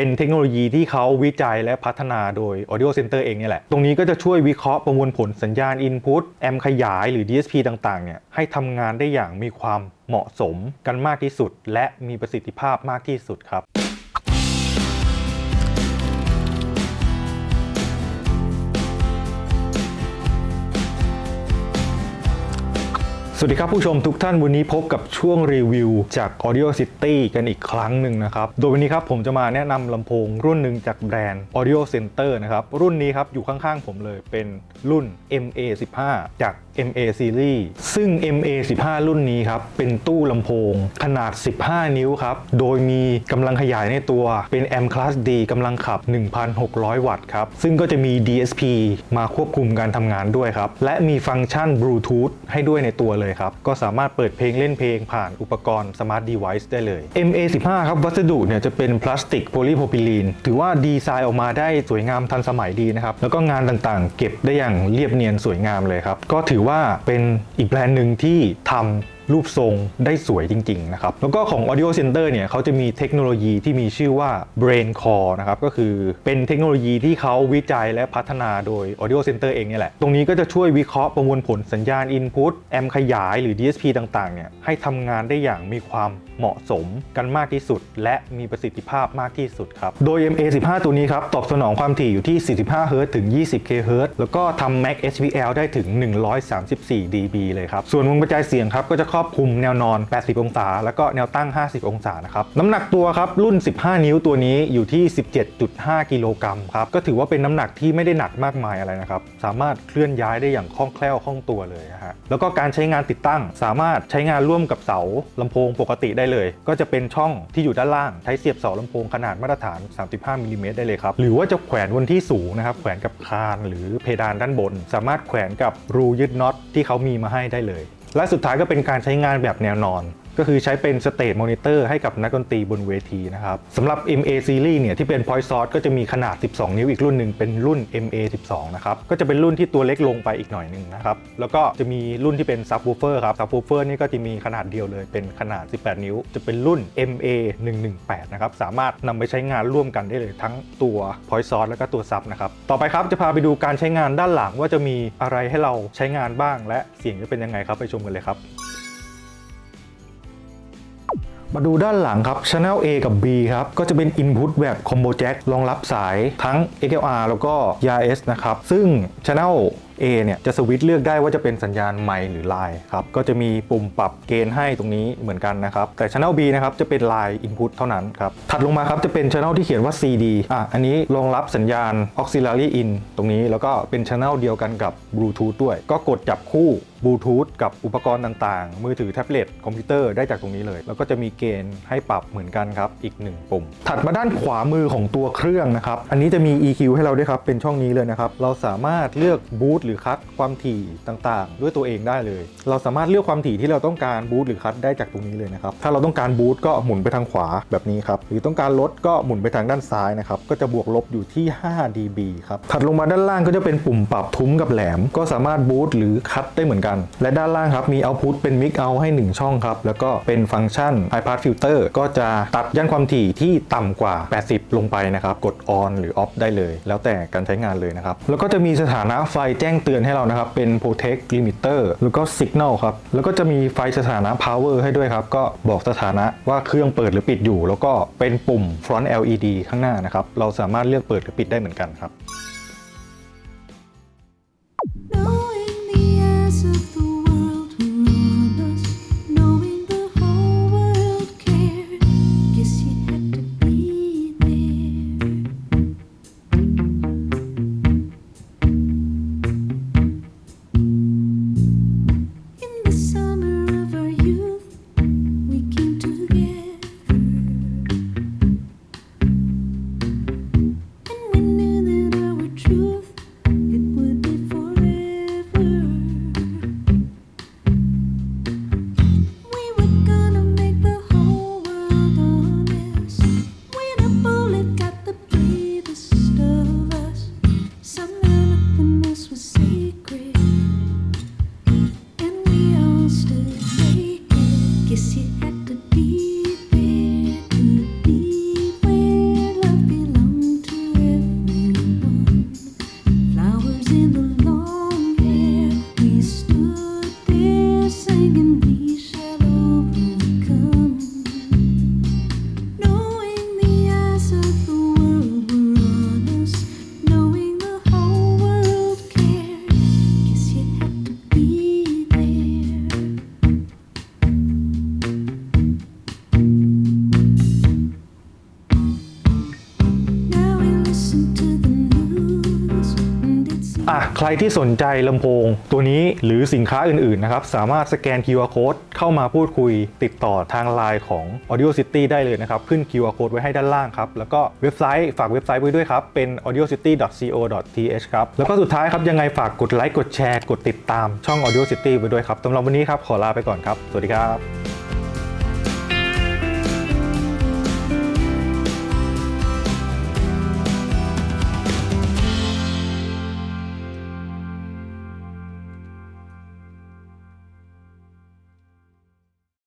เป็นเทคโนโลยีที่เขาวิจัยและพัฒนาโดย Audio Center เองเนี่ยแหละ ตรงนี้ก็จะช่วยวิเคราะห์ประมวลผลสัญญาณ Input แอมขยายหรือ DSP ต่างๆเนี่ยให้ทำงานได้อย่างมีความเหมาะสมกันมากที่สุด และมีประสิทธิภาพมากที่สุดครับ สวัสดีครับผู้ชมทุกท่านวันนี้พบกับช่วงรีวิวจาก Audio City กันอีกครั้งหนึ่งนะครับ โดยวันนี้ครับผมจะมาแนะนำลำโพงรุ่นหนึ่งจากแบรนด์ Audio Center นะครับ รุ่นนี้ครับอยู่ข้างๆผมเลยเป็นรุ่น MA15 จาก MA Series ซึ่ง MA 15 รุ่นนี้ครับเป็นตู้ลำโพงขนาด 15 นิ้วครับ โดยมีกำลังขยายในตัวเป็น M Class D กำลังขับ 1,600 วัตต์ครับ ซึ่งก็จะมี DSP มาควบคุมการทำงานด้วยครับ และมีฟังก์ชัน Bluetooth ให้ด้วยในตัวเลยครับ ก็สามารถเปิดเพลงเล่นเพลงผ่านอุปกรณ์สมาร์ทเดเวิ์ได้เลย MA 15 ครับ วัสดุเนี่ยจะเป็นพลาสติกโพลีโพรพิลีน ถือว่าดีไซน์ออกมาได้สวยงามทันสมัยดีนะครับ แล้วก็งานต่างๆ เก็บได้อย่างเรียบเนียนสวยงามเลยครับ ก็ถือว่าเป็นอีกแบรนด์หนึ่งที่ทำ รูปทรงได้สวยจริงๆนะครับแล้วก็ของ Audio Center เนี่ยเขาจะมีเทคโนโลยีที่มีชื่อว่า Brain Core นะครับก็คือเป็นเทคโนโลยีที่เขาวิจัยและพัฒนาโดย Audio Center เองเนี่ยแหละ ตรงนี้ก็จะช่วยวิเคราะห์ประมวลผลสัญญาณ Input แอมขยายหรือ DSP ต่างๆเนี่ยให้ทำงานได้อย่างมีความเหมาะสมกันมากที่สุด และมีประสิทธิภาพมากที่สุดครับโดย MA15 ตัวนี้ครับตอบสนองความถี่อยู่ที่ 45 Hz ถึง 20 kHz แล้วก็ทำ Max HPL ได้ถึง 134 dB เลยครับส่วนวงกระจายเสียงครับก็จะครอบคลุมแนวนอน 80 องศา แล้วก็แนวตั้ง 50 องศานะครับน้ำหนักตัวครับรุ่น 15 นิ้วตัวนี้อยู่ที่ 17.5 กิโลกรัมครับก็ถือว่าเป็นน้ำหนักที่ไม่ได้หนักมากมายอะไรนะครับสามารถเคลื่อนย้ายได้อย่างคล่องแคล่วคล่องตัวเลยนะฮะแล้วก็การใช้งานติดตั้ง สามารถใช้งานร่วมกับเสาลำโพงปกติได้เลย ก็จะเป็นช่องที่อยู่ด้านล่างใช้เสียบเสาลำโพงขนาดมาตรฐาน 35มิลลิเมตรได้เลยครับหรือว่าจะแขวนบนที่สูงนะครับแขวนกับคานหรือเพดานด้านบน สามารถแขวนกับรูยึดน็อตที่เขามีมาให้ได้เลย และสุดท้ายก็เป็นการใช้งานแบบแนวนอนก็คือใช้เป็นสเตจมอนิเตอร์ให้กับนักดนตรีบนเวทีนะครับสำหรับ MA Series เนี่ยที่เป็น Point Source ก็จะมีขนาด 12 นิ้วอีกรุ่นหนึ่งเป็นรุ่น MA 12 นะครับ ก็จะเป็นรุ่นที่ตัวเล็กลงไปอีกหน่อยหนึ่งนะครับ แล้วก็จะมีรุ่นที่เป็น Subwoofer ครับ Subwoofer นี่ก็จะมีขนาดเดียวเลยเป็นขนาด 18 นิ้ว จะเป็นรุ่น MA 118 นะครับ สามารถนำไปใช้งานร่วมกันได้เลยทั้งตัว Point Source แล้วก็ตัว Sub นะครับต่อไปครับจะพาไปดูการใช้งานด้านหลังว่าจะมีอะไรให้เราใช้งานบ้าง และเสียงจะเป็นยังไงครับไปชมกันเลยครับ มาดูด้านหลังครับ Channel A กับ B ครับ ก็จะเป็น Input แบบ Combo Jack รองรับสายทั้ง XLR แล้วก็ YS นะครับ ซึ่ง Channel A เนี่ยจะสวิตช์เลือกได้ว่าจะเป็นสัญญาณไมค์หรือไลน์ครับ ก็จะมีปุ่มปรับเกณฑ์ให้ตรงนี้เหมือนกันนะครับ แต่ Channel B นะครับจะเป็นไลน์ Input เท่านั้นครับ ถัดลงมาครับจะเป็น Channel ที่เขียนว่า CD อะอันนี้รองรับสัญญาณ Auxiliary In ตรงนี้แล้วก็เป็น Channel เดียวกันกับ Bluetooth ด้วย ก็กดจับคู่ บลูทูธกับอุปกรณ์ต่างๆ มือถือแท็บเล็ตคอมพิวเตอร์ได้จากตรงนี้เลย แล้วก็จะมีเกณฑ์ให้ปรับเหมือนกันครับ อีก 1 ปุ่ม ถัดมาด้านขวามือของตัวเครื่องนะครับ อันนี้จะมี EQ ให้เราด้วยครับ เป็นช่องนี้เลยนะครับ เราสามารถเลือกบูตหรือคัดความถี่ต่างๆ ด้วยตัวเองได้เลย เราสามารถเลือกความถี่ที่เราต้องการบูตหรือคัดได้จากตรงนี้เลยนะครับ ถ้าเราต้องการบูตก็หมุนไปทางขวาแบบนี้ครับ หรือต้องการลดก็หมุนไปทางด้านซ้ายนะครับ ก็จะบวกลบอยู่ที่ 5 dB ครับ ถัดลงมาด้านล่างก็จะเป็นปุ่มปรับทุ้มกับแหลม ก็สามารถบูตหรือคัดได้เหมือนกันและด้านล่างครับมีเอาพุตเป็นมิกเอาให้ 1 ช่องครับ แล้วก็เป็นฟังก์ชัน High Pass Filter ก็จะตัดย่านความถี่ที่ต่ำกว่า 80 ลงไปนะครับ กด On หรือ Off ได้เลย แล้วแต่การใช้งานเลยนะครับ แล้วก็จะมีสถานะไฟแจ้งเตือนให้เรานะครับ เป็น Protect Limiter แล้วก็ Signal ครับ แล้วก็จะมีไฟสถานะ Power ให้ด้วยครับ ก็บอกสถานะว่าเครื่องเปิดหรือปิดอยู่ แล้วก็เป็นปุ่ม Front LED ข้างหน้านะครับ เราสามารถเลือกเปิดหรือปิดได้เหมือนกันครับ ใครที่สนใจลำโพงตัวนี้หรือสินค้าอื่นๆนะครับสามารถสแกน QR code เข้ามาพูดคุยติดต่อทางไลน์ของ Audio City ได้เลยนะครับ ขึ้น QR code ไว้ให้ด้านล่างครับ แล้วก็เว็บไซต์ฝากเว็บไซต์ไว้ด้วยครับ เป็น audiocity.co.th ครับ แล้วก็สุดท้ายครับ ยังไงฝากกดไลค์กดแชร์กดติดตามช่อง Audio City ไว้ด้วยครับสำหรับวันนี้ครับขอลาไปก่อนครับ สวัสดีครับ